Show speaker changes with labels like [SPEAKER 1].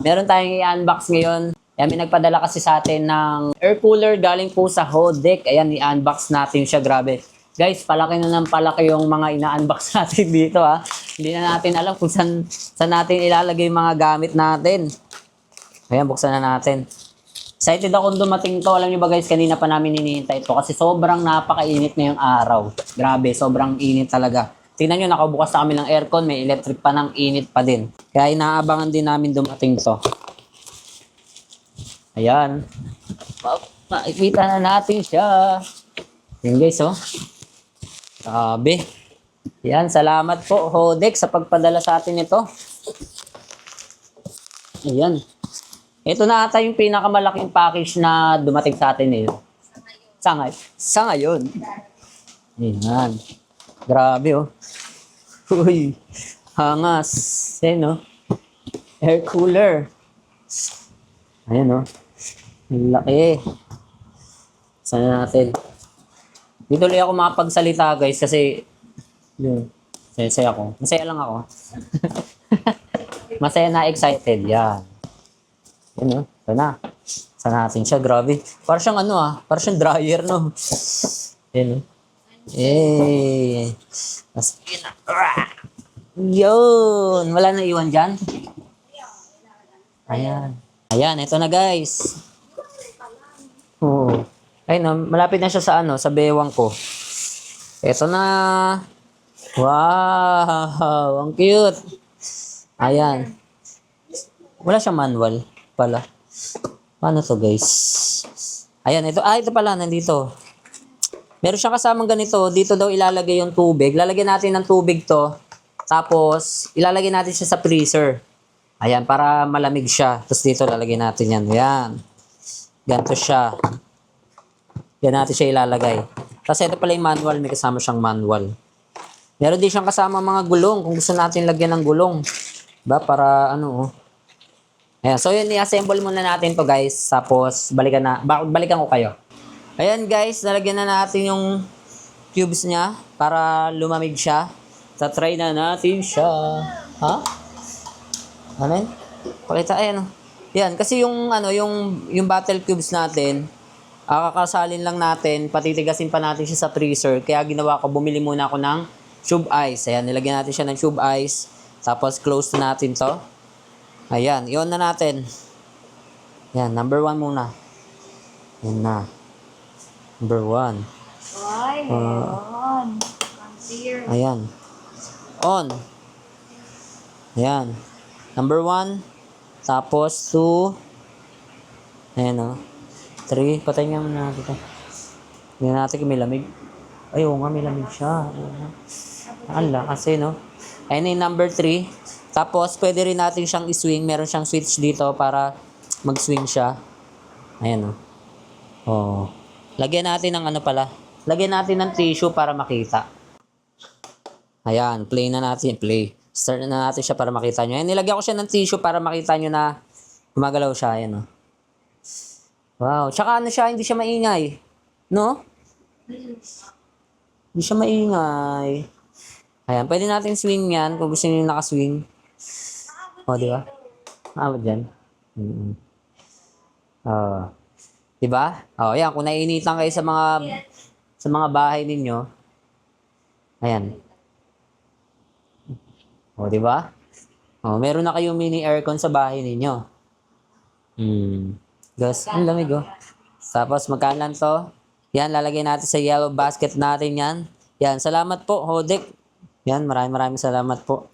[SPEAKER 1] Meron tayong i-unbox ngayon. Ayan, may nagpadala kasi sa atin ng air cooler galing po sa Hodek. Ayan, i-unbox natin siya. Grabe. Guys, palaki na ng palaki yung mga ina-unbox natin dito ha. Hindi na natin alam kung saan, saan natin ilalagay yung mga gamit natin. Ayan, buksan na natin. Excited akong dumating to. Alam niyo ba guys, kanina pa namin hinihintay ito kasi sobrang napakainit na yung araw. Grabe, sobrang init talaga. Tingnan nyo, nakabukas na kami ng aircon, may electric pa ng init pa din. Kaya inaabangan din namin dumating to. Ayan. Ma- Makikita na natin siya. Yan guys, oh. Sabi. Yan, salamat po, Hodek, sa pagpadala sa atin ito. Ayan. Ito na ata yung pinakamalaking package na dumating sa atin eh. Sa ngayon. Sa ngayon. Ayan. Grabe oh. Uy. Hangas. Ayan oh. Air cooler. Ayan oh. Ang laki. Sana natin. Dito ulit ako makapagsalita guys kasi yun. Saya ako. Masaya lang ako. Masaya na excited. Yan. Yan o. Ito na. Sana natin siya. Grabe. Parang siyang ano ah. Parang siyang dryer no. Yan o. Eh. Mas, yun. Wala na iwan dyan. Ayan. Ayan. Ito na guys. Oo. Ayun na. Malapit na siya sa ano. Sa bewang ko. Ito na. Wow. Ang cute. Ayan. Wala siyang manual pala. Paano to guys? Ayan, ito. Ah, ito pala, nandito. Meron siyang kasamang ganito. Dito daw ilalagay yung tubig. Lalagyan natin ng tubig to. Tapos, ilalagay natin siya sa freezer. Ayan, para malamig siya. Tapos dito lalagyan natin yan. Ayan. Ganito siya. Yan natin siya ilalagay. Tapos ito pala yung manual. May kasama siyang manual. Meron din siyang kasama mga gulong. Kung gusto natin lagyan ng gulong. Ba, para ano, oh. Ayan, so yun, i-assemble muna natin to guys. Tapos, balikan na, ba- balikan ko kayo. Ayan guys, nalagyan na natin yung cubes niya para lumamig siya. Tatry na natin siya. Ha? Ano yun? Pakita, ayan oh. Yan, kasi yung ano, yung yung battle cubes natin, ah, kakasalin lang natin, patitigasin pa natin siya sa freezer. Kaya ginawa ko, bumili muna ako ng tube ice. Ayan, nilagyan natin siya ng tube ice. Tapos close na natin to. Ayan, i-on na natin. Yan, number one muna. Yan na. Number one.
[SPEAKER 2] Meron. Ang dear.
[SPEAKER 1] Ayan. On. Ayan. Number one. Tapos two. Ayan o. Three. Patay nga muna natin ito. Hindi natin kung may lamig. Ay, oo nga, may lamig siya. Oo nga. Ala, kasi no. Ayan yung number three. Tapos, pwede rin natin siyang i-swing. Meron siyang switch dito para mag-swing siya. Ayan o. Oh. Lagyan natin ng ano pala. Lagyan natin ng tissue para makita. Ayan, play na natin. Play. Start na natin siya para makita nyo. Ayan, nilagyan ko siya ng tissue para makita nyo na gumagalaw siya. Ayan, oh. Wow. Tsaka ano siya, hindi siya maingay. No? Hindi siya maingay. Ayan, pwede natin swing yan kung gusto nyo nakaswing. O, di ba? Abot dyan. Mm-hmm. Oh. Di ba? Oh, ayan, kung naiinitan kayo sa mga sa mga bahay ninyo, ayan. O, di ba? O, meron na kayong mini aircon sa bahay ninyo. Hmm. Gas, ang lamig oh. Tapos, magkano to? Yan, lalagay natin sa yellow basket natin yan. Yan, salamat po, Hodek. Yan, maraming maraming salamat po.